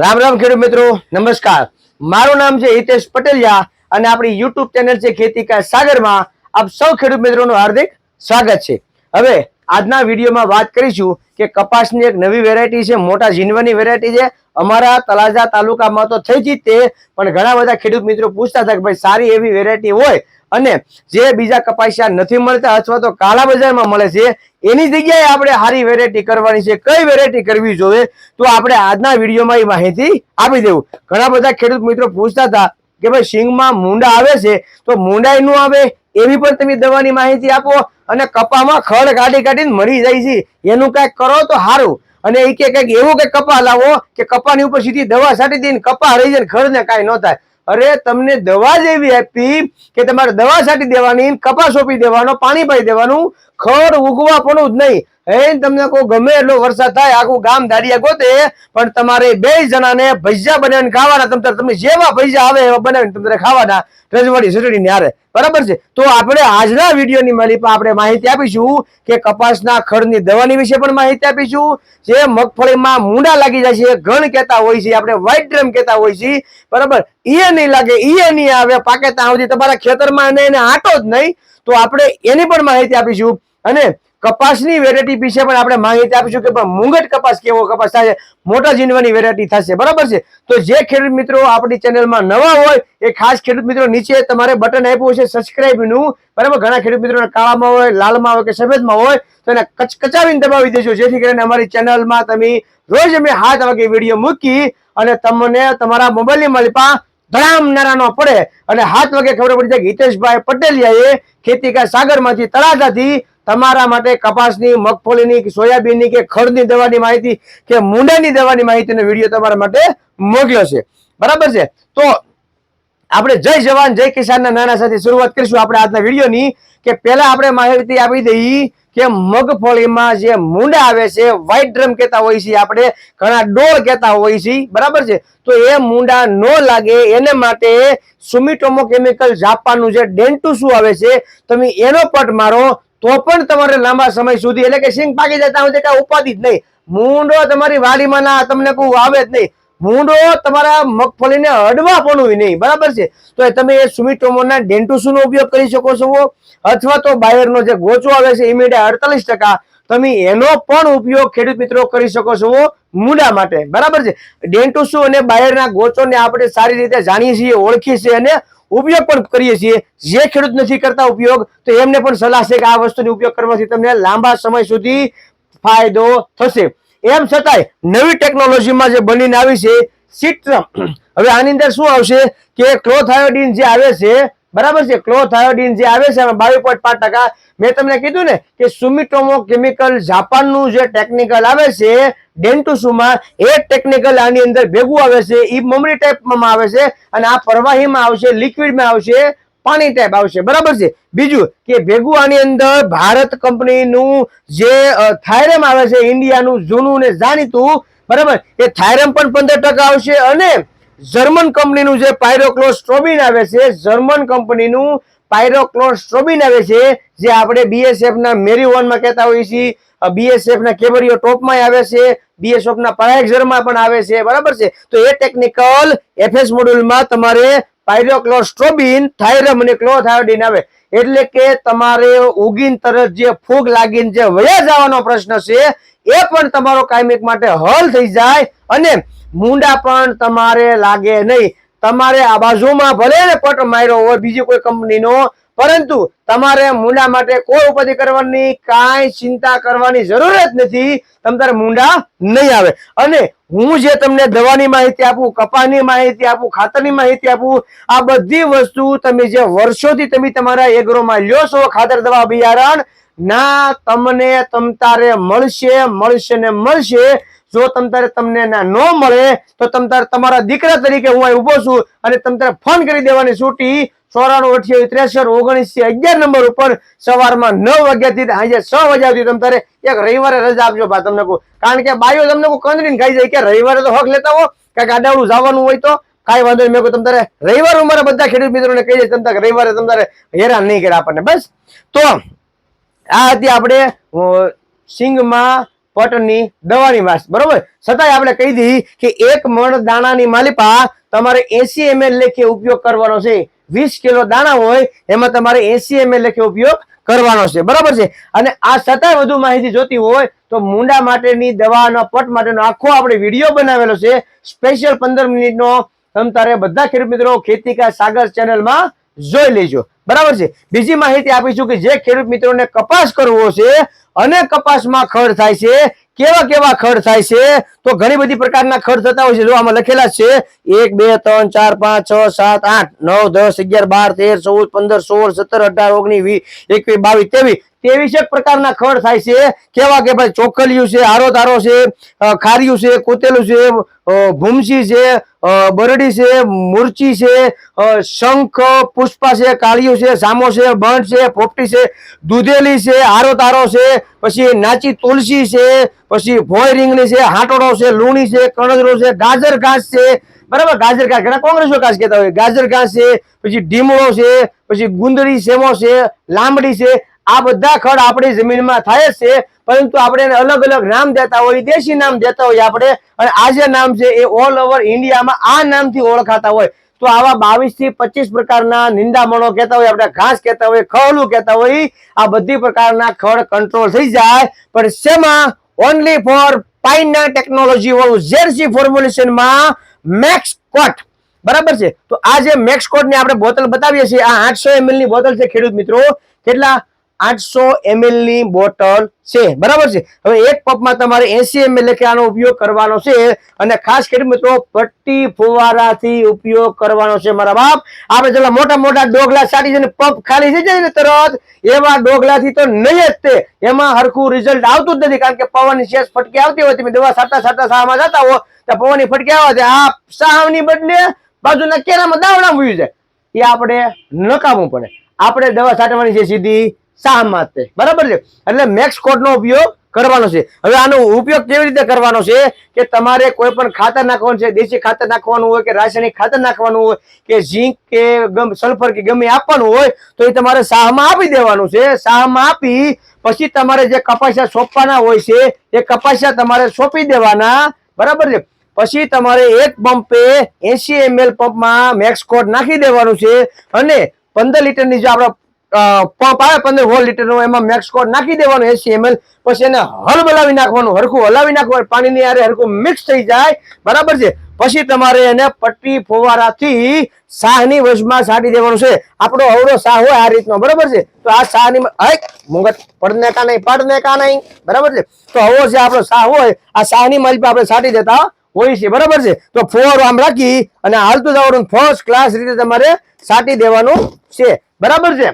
રામ રામ ખેડૂત મિત્રો, નમસ્કાર. મારું નામ છે હિતેશ પટેલિયા અને આપણી યુટ્યુબ ચેનલ છે ખેતી કા સાગરમાં. આપ સૌ ખેડૂત મિત્રોનું હાર્દિક સ્વાગત છે. હવે આજના વિડીયોમાં વાત કરીશું કે કપાસની એક નવી વેરાયટી છે, મોટા ઝીનવાની વેરાયટી છે. અમારા તળાજા તાલુકામાં તો થઈ જ તે, પણ ઘણા બધા ખેડૂત મિત્રો પૂછતા હતા કે ભાઈ સારી એવી વેરાયટી હોય અને જે બીજા કપાસિયા નથી મળતા અથવા તો કાળા બજારમાં મળે છે, એની જગ્યાએ આપણે સારી વેરાયટી કરવાની છે. કઈ વેરાયટી કરવી જોઈએ, તો આપણે આજના વિડીયોમાં એ માહિતી આપી દેવું. ઘણા બધા ખેડૂત મિત્રો પૂછતા હતા કે ભાઈ સિંગમાં મૂંડા આવે છે, તો મૂંડાઈ નું આવે, એવી પણ તમે દવાની માહિતી આપો. અને કપામાં ખડ કાઢી કાઢીને મરી જાય છે. એનું કંઈક કરો તો સારું અને એ કે કંઈક એવું કે કપા લાવો કે કપાની ઉપર સીધી દવા છાંટી દઈને કપા રહી જાય ખડ ને કાંઈ ન થાય. અરે તમને દવા જ એવી આપી કે તમારે દવા છાંટી દેવાની કપા સોંપી દેવાનો, પાણી પાઈ દેવાનું. ખડ ઉગવા પણ જ નહીં. હે, તમને કોઈ ગમે એટલો વરસાદ થાય, આખું ગામ દાડિયા ગોતે, પણ તમારે બે જણાને ભજીયા બનાવીને ખાવાના, તમ તમે તમને જેવા ભજીયા આવે એવા બનાવીને તમારે ખાવાના, રજવાડી સટડી ને હારે. બરાબર છે? તો આપણે આજના વિડીયોની માલિપા આપણે માહિતી આપીશું કે કપાસના ખડની દવાની વિશે પણ માહિતી આપીશું, જે મગફળીમાં મૂંડા લાગી જાય છે, ઘણ કહેતા હોય છે, આપણે વ્હાઇટ ડ્રમ કહેતા હોય છે, બરાબર? એ નહીં લાગે એ નહીં આવે પાકે ત્યાં સુધી તમારા ખેતરમાં એને આટો જ નહીં. તો આપણે એની પણ માહિતી આપીશું. અને કપાસની વેરાયટી વિશે પણ આપણે માહિતી આપીશું કે પણ મુંગટ કપાસ કેવો કપાસ થાય મોટા જીનવાની વેરાયટી થશે બરાબર છે? તો જે ખેડૂત મિત્રો આપણી ચેનલમાં નવા હોય, એ ખાસ ખેડૂત મિત્રો નીચે તમારે બટન આપ્યું છે સબસ્ક્રાઇબનું બરાબર? ઘણા ખેડૂત મિત્રોના કાળામાં હોય, લાલમાં હોય કે સફેદમાં હોય, તો એને કચકચાવીને દબાવી દેજો, જેથી કરીને અમારી ચેનલમાં તમે રોજ અમે હાથ વાગે વીડિયો મૂકી અને તમને તમારા મોબાઈલની માલિપા ધડામ નારાનો પડે. અને હાથ વાગે ખબર પડી જાય કે હિતેશભાઈ પટેલિયાએ ખેતી કા સાગરમાંથી તળાજાથી તમારા માટે કપાસની, મગફળીની સોયાબીનની કે ખડની દવાની માહિતી કે મૂંડાની દવાની માહિતીનો વીડિયો તમારા માટે મોકલ્યો છે. બરાબર છે? તો આપણે જય જવાન, જય કિસાનના નાના સાથે શરૂઆત કરીશું આપણે આજના વિડીયોની કે પહેલા આપણે માહિતી આપી દઈએ કે મગફળીમાં જે મૂંડા આવે છે વ્હાઈટ ડ્રમ કહેતા હોય છે, આપણે ઘણા ડોળ કહેતા હોય છે, બરાબર છે? તો એ મૂંડા ન લાગે, એને માટે સુમિટોમો કેમિકલ જાપાનનું જે ડેન્ટુસુ આવે છે, તમે એનો પટ મારો તો પણ તમારે લાંબા સમય સુધી, એટલે કે સિંગ પાકી જાય ત્યાં સુધી કાંઈ જ નહીં. મૂંડો તમારી વાડીમાં ના, તમને કોઈ આવે જ નહીં. મૂંડો તમારા મગફળીને અડવા પણ નહીં, બરાબર છે? તો તમે એ સુમિટોમોના ડેન્ટુસુનો ઉપયોગ કરી શકો છો અથવા તો બાયરનો જે ગોચો આવે છે ઇમિડિયા અડતાલીસ ટકા. તમે એનો પણ ઉપયોગ ખેડૂત મિત્રો કરી શકો છો મૂંડા માટે, બરાબર છે? ડેન્ટુસુ અને બાયરના ગોચોને આપણે સારી રીતે જાણીએ છીએ, ઓળખીએ છીએ અને ઉપયોગ પણ કરીએ છીએ. જે ખેડૂત નથી કરતા ઉપયોગ, તો એમને પણ સલાહ છે કે આ વસ્તુનો ઉપયોગ કરવાથી તમને લાંબા સમય સુધી ફાયદો થશે. એમ છતાંય નવી ટેકનોલોજીમાં જે બનીને આવી છે સિટ્રમ હવે આની અંદર શું આવશે કે ક્લોથાયોડિન જે આવે છે બરાબર છે? ક્લોથાયોડિન જે આવે છે બાવીસ પોઈન્ટ પાંચ ટકા. મેં તમને કીધું ને કે સુમિટોમો કેમિકલ જાપાનનું જે ટેકનિકલ આવે છે, ડેન્ટુસુમાં, એ ટેકનિકલ આની અંદર ભેગું આવે છે. એ મમરી ટાઈપમાં આવે છે અને આ પ્રવાહીમાં આવશે, લિક્વિડમાં આવશે, પાણી ટાઈપ આવશે. બરાબર છે? બીજું કે ભેગું આની અંદર ભારત કંપનીનું જે થાયરમ આવે છે, ઇન્ડિયાનું જૂનું ને જાણીતું, બરાબર? એ થાયરમ પણ પંદર ટકા આવશે અને જર્મન કંપનીનું જે પાયરોક્લોસ્ટ્રોબિન આવે છે જર્મન કંપનીનું પાયરોક્લોસ્ટ્રોબિન આવે છે, જે આપણે બીએસએફના મેરી વનમાં કહેતા હોઈએ છીએ. બીએસએફના કેબરીઓ ટોપમાં આવે છે બીએસએફના પરાયક્ષરમાં પણ આવે છે, બરાબર છે? તો એ ટેકનિકલ એફએસ મોડ્યુલમાં તમારે પાયરોક્લોસ્ટ્રોબિન થાઇરમ અને ક્લોથાયોડિન આવે. એટલે કે તમારે ઉગીન તરત જે ફૂગ લાગીને જે વયા જવાનો પ્રશ્ન છે, એ પણ તમારો કાયમિક માટે હલ થઈ જાય. અને મુંડા પણ તમારે લાગે નહીં. તમારે આ બાજુમાં ભલે ને પટ માર્યો હોય બીજી કોઈ કંપનીનો, પરંતુ તમારે મુંડા માટે કોઈ ઉપાધિ કરવાની કાંઈ ચિંતા કરવાની જરૂર જ નથી તમારે મુંડા નહીં આવે. અને હું જે તમને દવાની માહિતી આપું, કપાની માહિતી આપું, ખાતરની માહિતી આપું, આ બધી વસ્તુ તમે જે વર્ષોથી તમે તમારા એગ્રોમાં લ્યો છો, ખાતર, દવા, બિયારણ, ના તમને તમતારે મળશે મળશે ને મળશે જો તમતારે તમને ના ન મળે, તો તમતારે તમારા દીકરા તરીકે હું અહીં ઊભો છું અને તમતારે ફોન કરી દેવાની છૂટી. ચોરાણું અઠ્યાવીસ ત્રેસઠ ઓગણીસ અગિયાર નંબર ઉપર સવારમાં નવ વાગ્યાથી સાંજે છ વાગ્યા સુધી તમતારે એક રવિવારે રજા આપજો ભા તમને કહું. કારણ કે બાયો તમને કોઈ કંદરીને ખાઈ જાય. કે રવિવારે તો હક લેતા હો? કે ગાડાવડું જવાનું હોય તો? કાંઈ વાંધો નહીં. મેં કહું તમારે રવિવારે હું મારા બધા ખેડૂત મિત્રોને કહી જાય તમને રવિવારે તમારે હેરાન નહીં કરે આપણને. બસ. તો આ હતી આપણે સિંગમાં પટની દવાની વાત બરોબર? છતાંય આપણે કહી દી કે એક મણ દાણાની માલિપા તમારે એસી એમએલ લેખે ઉપયોગ કરવાનો છે. વીસ કિલો દાણા હોય, એમાં તમારે એસી એમએલ લેખે ઉપયોગ કરવાનો છે. બરાબર છે? અને આ છતાંય વધુ માહિતી જોતી હોય તો મુંડા માટેની દવાનો, પટ માટેનો આખો આપણે વીડિયો બનાવેલો છે. સ્પેશિયલ પંદર મિનિટનો તમ તારે બધા ખેડૂત મિત્રો ખેતી કા સાગર ચેનલમાં જોઈ લેજો. બરાબર છે? બીજી માહિતી આપીશું કે જે ખેડૂત મિત્રોને કપાસ કરવો છે અને કપાસમાં ખડ થાય છે. કેવા કેવા ખડ થાય છે? તો ઘણી બધી પ્રકારના ખડ થતા હોય છે. જો આમાં લખેલા છે, એક, બે, ત્રણ, ચાર, પાંચ, છ, સાત, આઠ, નવ, દસ, અગિયાર, બાર, તેર, ચૌદ, પંદર, સોળ, સત્તર, અઢાર, ઓગણીસ, વીસ, એકવીસ, બાવીસ, ત્રેવીસ ત્રેવીસેક પ્રકારના ખડ થાય છે. કેવા કે ભાઈ ચોખલિયું છે આરો તારો છે ખારિયું છે, કોતેલું છે ભૂમસી છે બરડી છે, મુરચી છે શંખ, પુષ્પા છે, કાળિયું છે, સામો છે બંધ છે, પોપટી છે, દૂધેલી છે આરો તારો છે, પછી નાચી તુલસી છે, પછી ભોય રીંગણી છે, હાટોડો છે, લૂણી છે, કણજરો છે, ગાજર ઘાસ છે. બરાબર? ગાજર ઘાસ. ઘણા કોંગ્રેસો ઘાસ કહેતા હોય. ગાજર ઘાસ છે, પછી ઢીમળો છે, પછી ગુંદડી સેમો છે, લાંબડી છે. આ બધા ખડ આપણી જમીનમાં થાય છે, પરંતુ આપણે એને અલગ અલગ નામ દેતા હોય, દેશી નામ દેતા હોય આપણે, અને આ જે નામ છે એ ઓલ ઓવર ઇન્ડિયામાં આ નામથી ઓળખાતા હોય. તો આવા બાવીસથી પચીસ પ્રકારના નિંદામણો કહેતા હોય, આપણે ઘાસ કહેતા હોય ખવલું કહેતા હોય, આ બધી પ્રકારના ખડ કંટ્રોલ થઈ જાય. પણ શેમાં? ઓનલી ફોર પાઇનના ટેકનોલોજી વાળું ઝેરસી ફોર્મ્યુલેશનમાં મેક્સ કોટ બરાબર છે? તો આ જે મેક્સ કોટની આપણે બોટલ બતાવીએ છીએ, આ આઠસો એમએલની બોટલ છે ખેડૂત મિત્રો. કેટલા? આઠસો એમએલની બોટલ છે. બરાબર છે? હવે એક પપમાં તમારે એસી એમએલ લેખે આનો ઉપયોગ કરવાનો છે અને ખાસ કરી મિત્રો પટ્ટી ફુવારાથી ઉપયોગ કરવાનો છે મારા બાપ. આપણે જેટલા મોટા મોટા ડોગલા સાડી છે ને પંપ ખાલી થઈ જાય ને તરત, એવા ડોગલાથી તો નહીં જ તે. એમાં હરખું રિઝલ્ટ આવતું જ નથી કારણ કે પવનની શેષ ફટકી આવતી હોય, તમે દવા સાટા સાટા સાહમાં જતા હો, તો પવનની ફટકી આવે છે. આ સાહની બદલે બાજુના કેરામાં દાવડા મૂવી જાય. એ આપણે નકામવું પડે. આપણે દવા છાંટવાની છે સીધી સાહમાં માટે. બરાબર છે? એટલે મેક્સ કોડનો ઉપયોગ કરવાનો છે. હવે આનો ઉપયોગ કેવી રીતે કરવાનો છે કે તમારે કોઈ પણ ખાતર નાખવાનું છે, દેશી ખાતર નાખવાનું હોય કે રાસાયણિક ખાતર નાખવાનું હોય કે ઝીંક કે સલ્ફર કે ગમે આપવાનું હોય તો એ તમારે શાહમાં આપી દેવાનું છે. શાહમાં આપી પછી તમારે જે કપાસિયા સોંપવાના હોય છે, એ કપાસિયા તમારે સોંપી દેવાના. બરાબર છે? પછી તમારે એક પંપે એસી એમએલ પંપમાં મેક્સ કોડ નાખી દેવાનું છે અને પંદર લીટરની જે આપણે પંપ આવે પંદર સોળ લીટરનો, એમાં મેક્સ કોડ નાખી દેવાનું એસી એમએલ પછી એને હળબલાવી નાખવાનું, હરખું હલાવી નાખવાનું, પાણીની આરે હરખું મિક્સ થઈ જાય, બરાબર છે? પછી તમારે એને પટ્ટી ફુવારાથી શાહની વશમાં સાડી દેવાનું છે. આપણો અવરો શાહ હોય આ રીતનો, બરાબર છે? તો આ શાહની મુંગત પડને કા નહીં, પડને કા નહીં, બરાબર છે? તો અવરો છે આપણો શાહ હોય, આ શાહની મારી પર આપણે સાડી દેતા હોય છે, બરાબર છે? તો ફોર આમ રાખી અને હાલતું જવાનું ફર્સ્ટ ક્લાસ રીતે તમારે સાટી દેવાનું છે, બરાબર છે?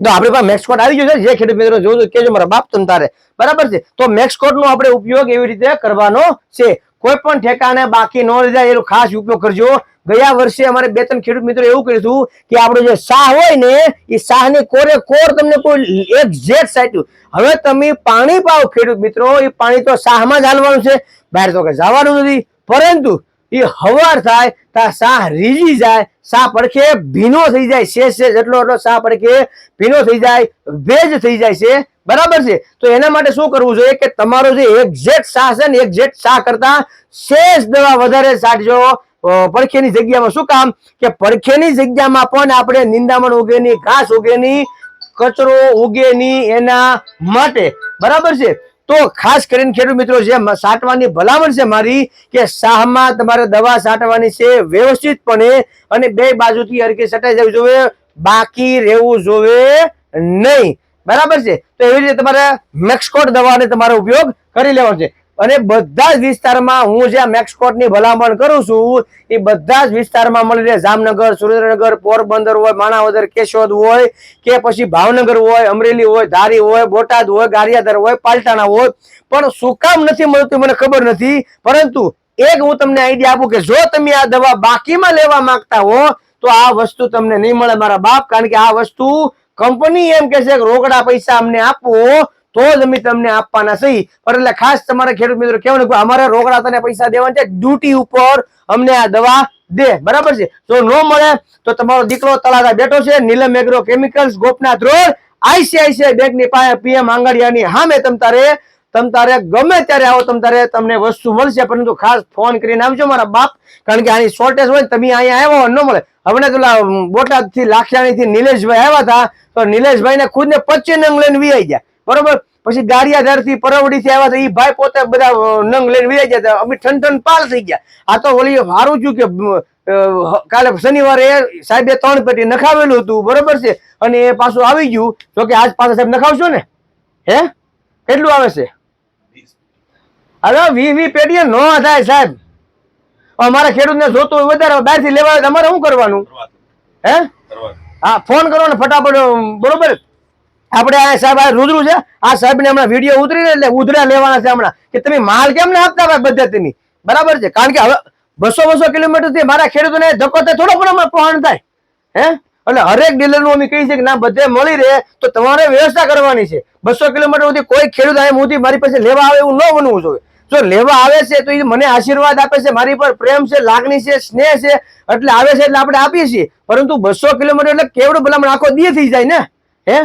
તો આપણી પાસે મેક્સકોટ આવી ગયું છે. જે ખેડૂત મિત્રો જોજો કેજો મારા બાપ તમ તારે. બરાબર છે? તો મેક્સકોટ નો આપણે ઉપયોગ એવી રીતે કરવાનો છે. કોઈ પણ ઠેકાણે બાકી ન લીધા એનો ખાસ ઉપયોગ કરજો. ગયા વર્ષે અમારે બે ત્રણ ખેડૂત મિત્રો એવું કર્યું હતું કે આપણો જે શાહ હોય ને, એ શાહની કોરે કોર તમને કોઈ એક સાટ્યું. હવે તમે પાણી પાવ ખેડૂત મિત્રો, એ પાણી તો શાહમાં જ હાલવાનું છે. બહાર તો કઈ જવાનું નથી. પરંતુ એ હવાર થાય ત્યાં શાહ રીજી જાય શાહ પડખે ભીનો થઈ જાય શેષ શેષ એટલો એટલો શાહ પડખે ભીનો થઈ જાય, ભેજ થઈ જાય છે, બરાબર છે? તો એના માટે શું કરવું જોઈએ કે તમારો જે એક્ઝેક્ટ શાહ છે ને એક્ઝેક્ટ શાહ કરતા શેષ દવા વધારે છાંટજો પડખેની જગ્યામાં શું કામ? કે પડખેની જગ્યામાં પણ આપણે નિંદામણ ઉગેની, ઘાસ ઉગેની, કચરો ઉગેની એના માટે. બરાબર છે? તો ખાસ કરીને ખેડૂત મિત્રો, જે સાટવાની ભલામણ છે મારી કે શાહમાં તમારે દવા છાંટવાની છે, વ્યવસ્થિતપણે અને બે બાજુથી હરકી સટાઈ જવી જોઈએ, બાકી રહેવું જોઈએ નહીં. બરાબર છે? તો એવી રીતે તમારે મેક્સકોટ દવાનો તમારો ઉપયોગ કરી લેવાનો છે. અને બધા જ વિસ્તારમાં હું જ્યાં મેક્સકોટની ભલામણ કરું છું, એ બધા જ વિસ્તારમાં મળીને જામનગર, સુરેન્દ્રનગર, પોરબંદર હોય, માણાવદર, કેશોદ હોય, કે પછી ભાવનગર હોય, અમરેલી હોય, ધારી હોય, બોટાદ હોય ગારિયાદર હોય, પાલટાણા હોય. પણ શું કામ નથી મળતું મને ખબર નથી. પરંતુ એક હું તમને આઈડિયા આપું કે જો તમે આ દવા બાકીમાં લેવા માંગતા હો, તો આ વસ્તુ તમને નહીં મળે મારા બાપ. કારણ કે આ વસ્તુ કંપની એમ કે છે રોકડા પૈસા અમને આપો. તો જ અમે તમને આપવાના સહી. પણ એટલે ખાસ તમારા ખેડૂત મિત્રો કહેવાનું કે અમારે રોકડા તને પૈસા દેવાના છે. ડ્યુટી ઉપર અમને આ દવા દે. બરાબર છે? જો ન મળે તો તમારો દીકરો તળાજા બેઠો છે. Neelam agro chemicals, Gopnath road, ICICI બેંકની પાસે પીએમ આંગડિયાની હામે તમ તારે તમ તારે ગમે ત્યારે આવો, તમ તારે તમને વસ્તુ મળશે. પરંતુ ખાસ ફોન કરીને આવજો મારા બાપ. કારણ કે આની શોર્ટેજ હોય તમે અહીંયા આવ્યો ન મળે. હમણાં પેલા બોટાદથી લાક્ષાણી થી નિલેશભાઈ આવ્યા હતા. તો નિલેશભાઈ ને ખુદ ને પચીસ નંગ લઈને વી ગયા. બરોબર? પછી ગારિયાધારથી પરવડી થી આવ્યા એ ભાઈ પોતે બધા નંગ લઈને વી ગયા અમે ઠન ઠન પાલ થઈ ગયા. આ તો ઓલી સારું થયું કે કાલે શનિવારે સાહેબે ત્રણ પેટી નખાવેલું હતું બરોબર છે? અને એ પાછું આવી ગયું. તો કે આજ પાછા સાહેબ નખાવશો ને? હે? કેટલું આવે છે? અરે વી વી પેટીએ ન થાય સાહેબ. અમારા ખેડૂતને જોતું હોય વધારે. બહારથી લેવા આવે તો અમારે શું કરવાનું? હે? હા ફોન કરો ને ફટાફટ બરોબર? આપણે આ સાહેબ આ રૂદરું છે. આ સાહેબ ને હમણાં વીડિયો ઉતરી ને એટલે ઉધરા લેવાના છે હમણાં. કે તમે માલ કેમ ને આપતા ભાઈ પદ્ધતિની બરાબર છે? કારણ કે હવે બસો બસો કિલોમીટરથી મારા ખેડૂતોને ધક્કો થાય થોડો અમારે પહોંચ થાય. હે? એટલે હરેક ડીલરનું અમે કહીએ છીએ કે ના, બધે મળી રહે તો તમારે વ્યવસ્થા કરવાની છે. બસો કિલોમીટર સુધી કોઈ ખેડૂત આવે હું મારી પાસે લેવા આવે એવું ન બનવું જોઈએ. જો લેવા આવે છે તો એ મને આશીર્વાદ આપે છે, મારી પર પ્રેમ છે, લાગણી છે, સ્નેહ છે, એટલે આવે છે એટલે આપણે આપીએ છીએ. પરંતુ બસો કિલોમીટર એટલે કેવડું ભલામણ આખો દી થઈ જાય ને? હે?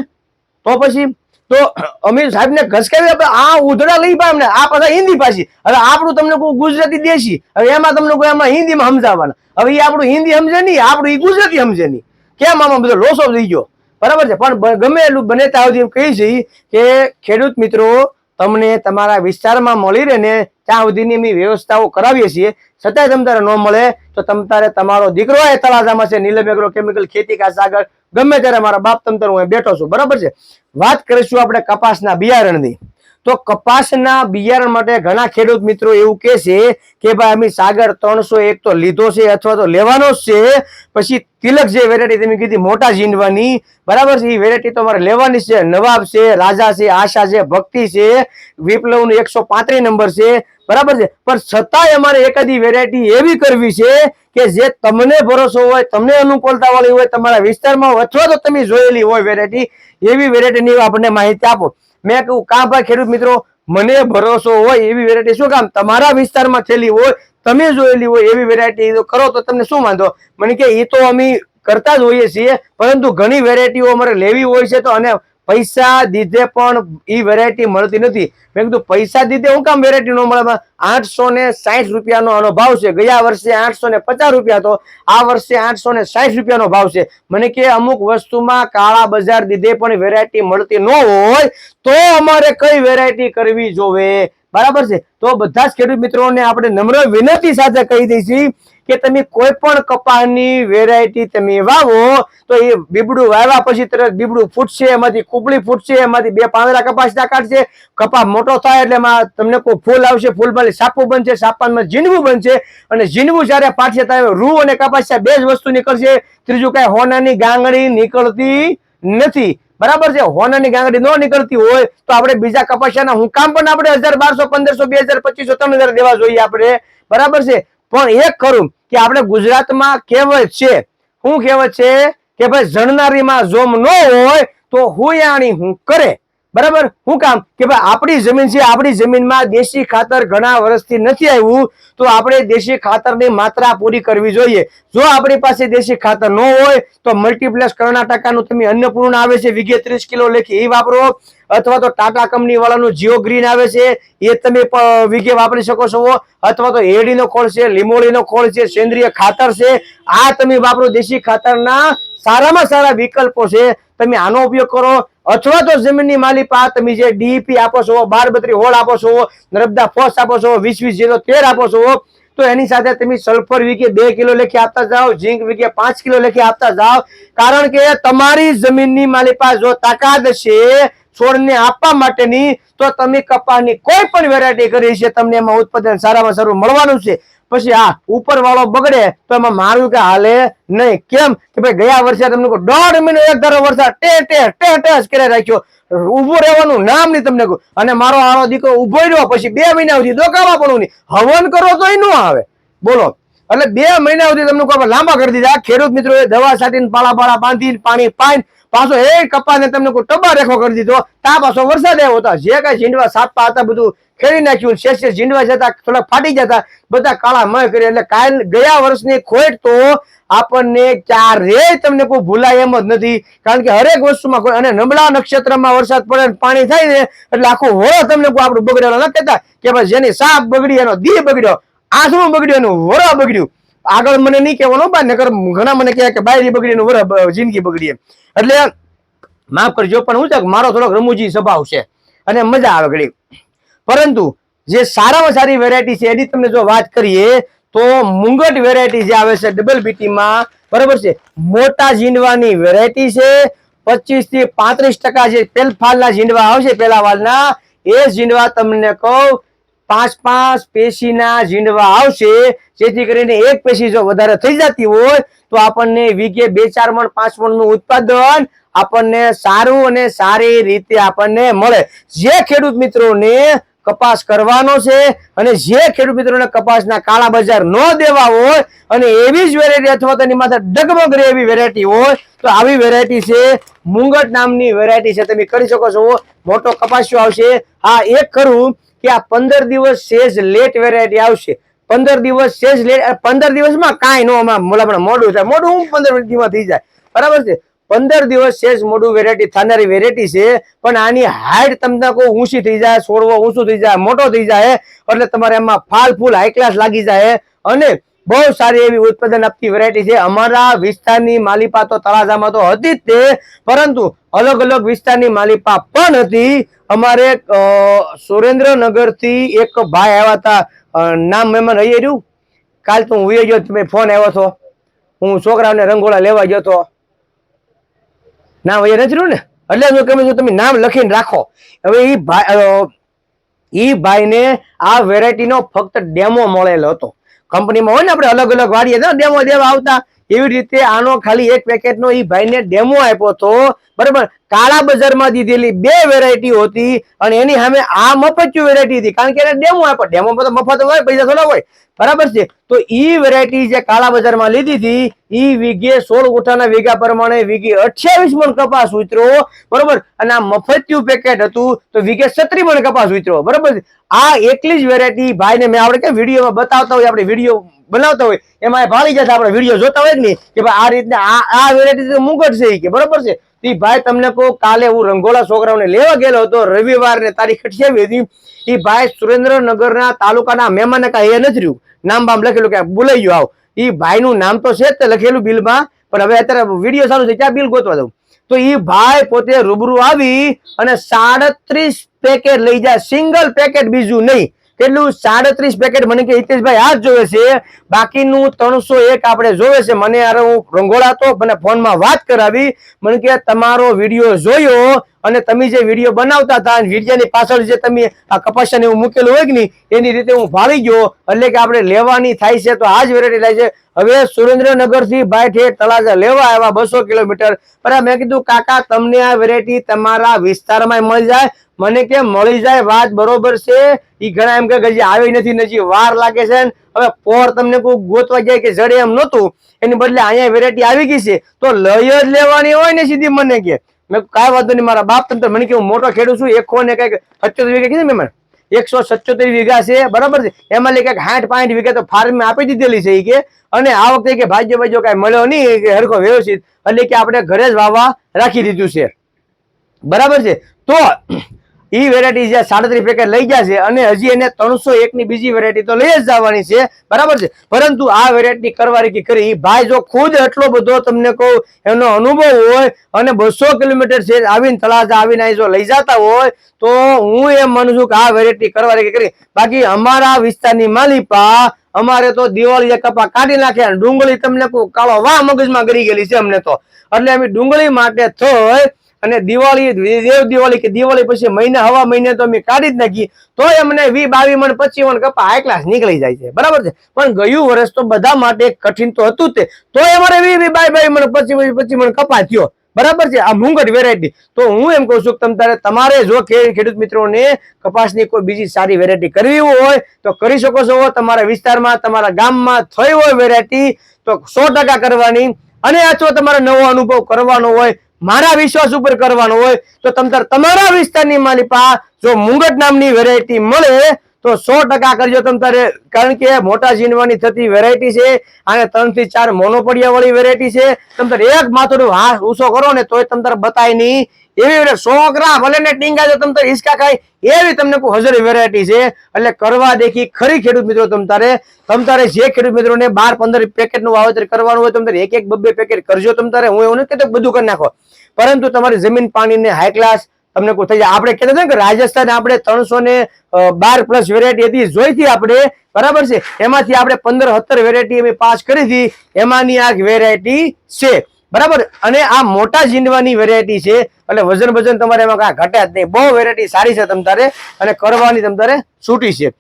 તો પછી, તો અમીર સાહેબ ને ઘસકાવી આપણે આ ઉધડા લઈ પા અમને, આ પાછા હિન્દી પાછી હવે આપણું તમને કોઈ ગુજરાતી દેશી, હવે એમાં તમને કોઈ એમાં હિન્દીમાં સમજાવવાના. હવે એ આપણું હિન્દી સમજે નહીં, આપણું એ ગુજરાતી સમજે નહીં. કેમ આમાં બધો લોસો થઈ ગયો? બરાબર છે? પણ ગમે એટલું બને ત્યાં સુધી કહી છે કે, ખેડૂત મિત્રો તમને તમારા વિસ્તારમાં મળી રહે ને ત્યાં સુધીની અમે વ્યવસ્થાઓ કરાવીએ છીએ. છતાંય તમ તારે ન મળે તો તમ તારે તમારો દીકરો એ તળાજામાં છે, નીલમ એગ્રો કેમિકલ ખેતી કા સાગર. ગમે ત્યારે મારા બાપ તમ તારે હું બેઠો છું. બરાબર છે? વાત કરીશું આપણે કપાસના બિયારણની. તો કપાસના બિયારણ માટે ઘણા ખેડૂત મિત્રો એવું કહે છે કે ભાઈ અમે સાગર ત્રણસો એક તો લીધો છે અથવા તો લેવાનો જ છે. પછી તિલક જે વેરાયટી તમે કીધી, મોટા જીંડવાની બરાબર છે? એ વેરાયટી તો અમારે લેવાની છે. નવાબ છે, રાજા છે, આશા છે, ભક્તિ છે, વિપ્લવનું એકસો પાંત્રીસ નંબર છે, બરાબર છે? પણ છતાંય અમારે એકાદી વેરાયટી એવી કરવી છે કે જે તમને ભરોસો હોય, તમને અનુકૂળતા વાળી હોય, તમારા વિસ્તારમાં અથવા તો તમે જોયેલી હોય વેરાયટી એવી વેરાયટીની આપણને માહિતી આપો. મેં કહ્યું, કા ભાઈ ખેડૂત મિત્રો, મને ભરોસો હોય એવી વેરાયટી શું કામ? તમારા વિસ્તારમાં થયેલી હોય, તમે જોયેલી હોય એવી વેરાયટી કરો તો તમને શું વાંધો? મને કે એ તો અમે કરતા જ હોઈએ છીએ, પરંતુ ઘણી વેરાયટીઓ અમારે લેવી હોય છે તો અને પૈસા દીધે પણ એ વેરાયટી મળતી નથી. મેં કીધું, પૈસા દીધે હું કામ વેરાયટી ન મળે? આઠસો ને સાઠ રૂપિયાનો આનો ભાવ છે. ગયા વર્ષે આઠસો ને પચાસ રૂપિયા હતો. આ વર્ષે આઠસો ને સાઠ રૂપિયાનો ભાવ છે. મને કે અમુક વસ્તુમાં કાળા બજાર દીધે પણ વેરાયટી મળતી ન હોય, તો અમારે કઈ વેરાયટી કરવી જોવે? બરાબર છે? તો બધા જ ખેડૂત મિત્રોને આપણે નમ્ર વિનંતી સાથે કહી દઈશું કે તમે કોઈ પણ કપાસની વેરાયટી તમે વાવો, તો એ બીબડું વાવ્યા પછી તરત બીબડું ફૂટશે, એમાંથી કુબળી ફૂટશે, એમાંથી બે પાંદડા કપાસના કાઢશે. કપાસ મોટો થાય એટલે એમાં તમને કોઈ ફૂલ આવશે, ફૂલમાંથી સાપું બનશે સાપાનમાં ઝીંડવું બનશે. અને ઝીંડવું જ્યારે પાછે થાય રૂ અને કપાસ બે જ વસ્તુ નીકળશે. ત્રીજું કઈ હોનાની ગાંગડી નીકળતી નથી. બરાબર છે? હોનાની ગાંગડી ન નીકળતી હોય તો આપણે બીજા કપાસિયાના હું કામ પણ આપણે હજાર બારસો, પંદરસો, બે હજાર પચીસો, ત્રણ હજાર દેવા જોઈએ આપણે. બરાબર છે? પણ એક ખરું કે આપણે ગુજરાતમાં કહેવત છે, શું કહેવત છે? કે ભાઈ, જણનારીમાં જોમ ન હોય તો હુયાણી હું કરે. બરાબર? શું કામ? કે ભાઈ, આપણી જમીન છે, આપણી જમીનમાં દેશી ખાતર ઘણા વર્ષથી નથી આવ્યું, તો આપણે દેશી ખાતરની માત્રા પૂરી કરવી જોઈએ. જો આપણી પાસે દેશી ખાતર ન હોય, તો મલ્ટીપ્લેસ કર્ણાટકાનું તમે અન્નપૂર્ણ આવે છે, વીઘે ત્રીસ કિલો લેખી એ વાપરો. અથવા તો ટાટા કંપની વાળાનું જીઓ ગ્રીન આવે છે, એ તમે વીઘે વાપરી શકો છો. અથવા તો એડીનો ખોળ છે લીમોળીનો ખોળ છે, સેન્દ્રિય ખાતર છે, આ તમે વાપરો. દેશી ખાતરના સારામાં સારા વિકલ્પો છે. તમે આનો ઉપયોગ કરો. અથવા તો જમીનની માલી પા તમે જે ડીઈપી આપો છો બાર બત્રી હોળ આપો છો, નર્મદા ફોસ આપો છો વીસ વીસ જીરો તેર આપો છો, તો એની સાથે તમે સલ્ફર વીકે બે કિલો લેખી આપતા જાઓ, ઝીંક વીકે પાંચ કિલો લેખી આપતા જાઓ. કારણ કે તમારી જમીનની માલિપા જો તાકાત છે છોડને આપવા માટેની, તો તમે કપાની કોઈ પણ વેરાયટી કરી છે, તમને એમાં ઉત્પાદન સારામાં સારું મળવાનું છે. પછી હા ઉપર વાળો બગડે, તો એમાં મારું કે હાલે નહીં. કેમ? કે ભાઈ ગયા વર્ષે તમને દોઢ મહિનો, એક ધારો વરસાદ, ટે ટે ટે ટે જ કરે રાખ્યો. ઉભું રહેવાનું નામ નહીં તમને કહું. અને મારો આરો દીકરો ઊભો રહ્યો, પછી બે મહિના સુધી દોકાવા પણ નહીં. હવન કરો તોય ન આવે. બોલો. એટલે બે મહિના સુધી તમને કોઈ લાંબા કરી દીધા. ખેડૂત મિત્રો દવા છાંટીને પાળા પાળા બાંધીને, પાણી પાઈન, પાછો એ કપાને તમને કોઈ ટબા રેખો કરી દીધો. તા પાછો વરસાદ આવ્યો હતો જે કઈ ઝીંડવા સાપા હતા, બધું ખેડી નાખ્યું. શેષ શેષ ઝીંડવા જતા થોડા ફાટી જતા, બધા કાળા મય કરી એટલે કાલ ગયા વર્ષની ખોટ તો આપણને ક્યારેય તમને કોઈ ભૂલાય એમ જ નથી. કારણ કે હરેક વસ્તુમાં કોઈ, અને નબળા નક્ષત્રમાં વરસાદ પડે પાણી થાય ને, એટલે આખું હોળો તમને કોઈ આપણું બગડેલો ન કહેતા કે ભાઈ જેની સાપ બગડી, એનો દી બગડ્યો. આંસુ બગડ્યું વરો બગડ્યું. આગળ મને નહીં કહેવાનું બા, નકર ઘણા મને કહે કે બાયરી બગડી ને વરો જિંદગી બગડી એટલે માફ કરજો, પણ હું છે મારો થોડોક રમૂજી સ્વભાવ છે અને મજા આવે ઘડી પરંતુ જે સારામાં સારી વેરાયટી છે એની તમને જો વાત કરીએ, તો મુંગટ વેરાયટી જે આવે છે ડબલ બીટીમાં બરાબર છે? મોટા ઝીંડવાની વેરાયટી છે. પચીસથી પાંત્રીસ ટકા જે પેલફાલના ઝીંડવા આવશે પેલા વાલના, એ ઝીંડવા તમને કહું પાંચ પાંચ પેશીના ઝીંડવા આવશે. જેથી કરીને એક પેશી જો વધારે થઈ જતી હોય, તો આપણને વીઘે બે ચાર મણ, પાંચ મણનું ઉત્પાદન આપણને સારું અને સારી રીતે આપણને મળે. જે ખેડૂત મિત્રોને કપાસ કરવાનો છે અને જે ખેડૂત મિત્રોને કપાસના કાળા બજાર ન દેવા હોય અને એવી જ વેરાયટી અથવા તેની માથે ડગમગ રહે એવી વેરાયટી હોય, તો આવી વેરાયટી છે મુંગટ નામની વેરાયટી છે. તમે કરી શકો છો. મોટો કપાસિયો આવશે. હા, એક ખરું કે આ પંદર દિવસ સેજ લેટ વેરાયટી આવશે. પંદર દિવસ સેજ લેટ પંદર દિવસમાં કાંઈ નો આમાં મોલા મોડું થાય. મોડું હું પંદર દિવસમાં થઈ જાય. બરાબર છે? પંદર દિવસ સેજ મોડું વેરાયટી થનારી વેરાયટી છે, પણ આની હાઈટ તમને કોઈ ઊંચી થઈ જાય છોડવો ઊંચું થઈ જાય, મોટો થઈ જાય, એટલે તમારે એમાં ફાલ ફૂલ હાઈ ક્લાસ લાગી જાય. અને બહુ સારી એવી ઉત્પાદન આપતી વેરાયટી છે. અમારા વિસ્તારની માલિપા તો તળાજામાં તો હતી જ તે, પરંતુ અલગ અલગ વિસ્તારની માલિપા પણ હતી. અમારે સુરેન્દ્રનગરથી એક ભાઈ આવ્યા હતા. નામ મહેમાન રહી રહ્યું? કાલ તો હું ગયો, તમે ફોન આવ્યો હતો હું છોકરાઓને રંગોળા લેવા ગયો હતો નામ અહીંયા નથી રહ્યું ને? એટલે જો તમે જો તમે નામ લખીને રાખો. હવે એ ભાઈ એ ભાઈને આ વેરાયટીનો ફક્ત ડેમો મળેલો હતો. કંપનીમાં હોય ને આપણે અલગ અલગ વાળીએ ડેમો દેવા આવતા એવી રીતે આનો ખાલી એક પેકેટનો ઈ ભાઈને ડેમો આપ્યો હતો. બરાબર? કાળા બજારમાં દીધેલી બે વેરાયટી હતી અને એની સામે આ મફતિયું વેરાયટી હતી. કારણ કે એને ડેમો આપ્યો. ડેમો તો મફત હોય, પૈસા થોડા હોય. બરાબર છે? તો ઈ વેરાયટી જે કાળા બજારમાં લીધી હતી, ઈ વીઘે સોળ ગુઠાના વીઘા પ્રમાણે વીઘે અઠ્યાવીસ મણ કપાસ ઉતરો બરોબર? અને આ મફત્યું પેકેટ હતું, તો વીઘે છત્રી મણ કપાસ ઉતરો બરોબર આ એકલી જ વેરાયટી ભાઈને મેં આપણે કે વિડીયોમાં બતાવતા હોય, આપણે વીડિયો બનાવતા હોય, એમાં ભાળી જતા આપણે વીડિયો જોતા હોય નહીં કે ભાઈ આ રીતના આ વેરાયટી મુગટ છે કે, બરોબર છે? એ ભાઈ તમને કહું, કાલે હું રંગોળા છોકરાઓને લેવા ગયેલો હતો રવિવાર ને તારીખ અઠ્યાવી હતી એ ભાઈ સુરેન્દ્રનગરના તાલુકાના મહેમાન કાંઈ એ નથી રહ્યું. નામ બામ લખેલું કે ભૂલાઈ ગયું, આવ. એ ભાઈનું નામ તો છે જ લખેલું બિલમાં, પણ હવે અત્યારે વીડિયો ચાલુ છે, ક્યાં બિલ ગોતવા દઉં? તો એ ભાઈ પોતે રૂબરૂ આવી અને સાડત્રીસ પેકેટ લઈ જાય, સિંગલ પેકેટ બીજું નહીં. કેટલું? સાડત્રીસ પેકેટ મને કે હિતેશભાઈ આ જ જોવે છે. બાકીનું ત્રણસો એક આપણે જોવે છે. મને યાર હું રંગોળા તો મને ફોનમાં વાત કરાવી. મને કે તમારો વીડિયો જોયો. અને તમે જે વીડિયો બનાવતા હતા અને પાછળ જે તમે આ કપાસિયાને એવું મૂકેલું હોય કે નહીં, એની રીતે હું ભાળી ગયો. એટલે કે આપણે લેવાની થાય છે તો આ જ વેરાયટી થાય છે. હવે સુરેન્દ્રનગરથી બાય ઠેઠ તળાજા લેવા આવ્યા બસો કિલોમીટર. બરાબર મેં કીધું, કાકા, તમને આ વેરાયટી તમારા વિસ્તારમાં મળી જાય. મને કે મળી જાય વાત બરોબર છે. એ ઘણા એમ કે હજી આવી નથી, ને હજી વાર લાગે છે. હવે પોર તમને કોઈ ગોતવા જાય કે જડે એમ નહોતું. એની બદલે અહીંયા વેરાયટી આવી ગઈ છે. તો લઈ જ લેવાની હોય ને સીધી મને કે. મેં કાંઈ વાંધો નહીં, મારા બાપ તંત્ર મને કે મોટો ખેડૂત છું, એક ને કંઈક સત્યોતેર વીઘા કીધું મેં એકસો સત્યોતેર વીઘા છે, બરાબર છે? એમાં લે કંઈક હાઠ પાંઠ વીઘા તો ફાર્મ આપી દીધેલી છે એ કે. અને આ વખતે કે ભાગ્ય ભાગ્યો કઈ મળ્યો નહીં કે હરખો વ્યવસ્થિત. એટલે કે આપણે ઘરે જ વાવવા રાખી દીધું છે. બરાબર છે? તો ઈ વેરાયટી જે સાડત્રીસ પેકેટ લઈ છે અને હજી એને ત્રણસો એક ની બીજી વેરાયટી તો લઈ જ જવાની છે. બરાબર છે? પરંતુ આ વેરાયટી કરવાની કરી ભાઈ જો ખુદ એટલો બધો તમને કહું, એનો અનુભવ હોય અને બસો કિલોમીટર છે, આવીને તળાજા આવીને અહીં જો લઈ જતા હોય, તો હું એમ માનું છું કે આ વેરાયટી કરવાની કરી. બાકી અમારા વિસ્તારની માલિપા, અમારે તો દિવાળી કપા કાઢી નાખ્યા ડુંગળી તમને કાળો વાહ મગજમાં ગરી ગયેલી છે અમને તો. એટલે અમે ડુંગળી માટે થઈ અને દિવાળી દેવ દિવાળી કે દિવાળી પછી મહિના, હવા મહિને તો અમે કાઢી જ નાખી તો અમને વી બાવી મણ પચી મણ કપા હાઈ ક્લાસ નીકળી જાય છે. બરાબર છે? પણ ગયું વર્ષ તો બધા માટે કઠિન તો હતું તે. તો અમારે વી વી બાય બાય મણ પચી પચી મણ કપા થયો. બરાબર છે? આ મુંગટ વેરાયટી તો હું એમ કહું છું કે તમ તારે, તમારે જો ખેડૂત મિત્રોને કપાસની કોઈ બીજી સારી વેરાયટી કરવી હોય, તો કરી શકો છો. તમારા વિસ્તારમાં, તમારા ગામમાં થઈ હોય વેરાયટી તો સો કરવાની. અને અથવા તમારે નવો અનુભવ કરવાનો હોય મારા વિશ્વાસ ઉપર કરવાનો હોય તો તમ તાર તમારા વિસ્તારની માલિપા જો મુંગટ નામની વેરાયટી મળે તો સો ટકા કરજો તમ તારે. કારણ કે મોટા ઝીણવાની થતી વેરાયટી છે અને ત્રણથી ચાર મોનોપડિયા વાળી વેરાયટી છે. તમ તારે એક માથું હા ઉછો કરો ને તોય તમ તારે બતાય નહીં. એવી ગ્રામ ભલે ને ટીંગા જો તમ હિસકા ખાય, એવી તમને કોઈ હજાર વેરાયટી છે. એટલે કરવા દેખી ખરી ખેડૂત મિત્રો તમ તારે તમ તારે જે ખેડૂત મિત્રોને બાર પંદર પેકેટનું વાવેતર કરવાનું હોય, તમ એક એક બબ્બે પેકેટ કરજો તમ તારે. હું એવું નથી કહેતો બધું કરી નાખો. પરંતુ તમારી જમીન પાણીને હાઈ ક્લાસ તમને કોઈ થઈ જાય. આપણે કહેતા હતા કે રાજસ્થાન આપણે ત્રણસો ને બાર પ્લસ વેરાયટી હતી. જોઈતી આપણે, બરાબર છે? એમાંથી આપણે પંદર, સત્તર વેરાયટી અમે પાસ કરી હતી. એમાંની આ વેરાયટી છે. બરાબર? અને આ મોટા જીંડવાની વેરાયટી છે. એટલે વજન વજન તમારે એમાં કાંઈ ઘટે જ નહીં. બહુ વેરાયટી સારી છે તમ તારે અને કરવાની તમ તારે છૂટી છે.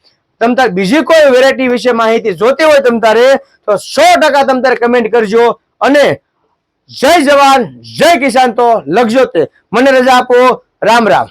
તમ તારે બીજી કોઈ વેરાયટી વિશે માહિતી જોતી હોય તમ તારે તો સો ટકા તમ તારે કમેન્ટ કરજો. અને જય જવાન, જય કિસાન તો લખજો તે. મને રજા આપો. રામ રામ.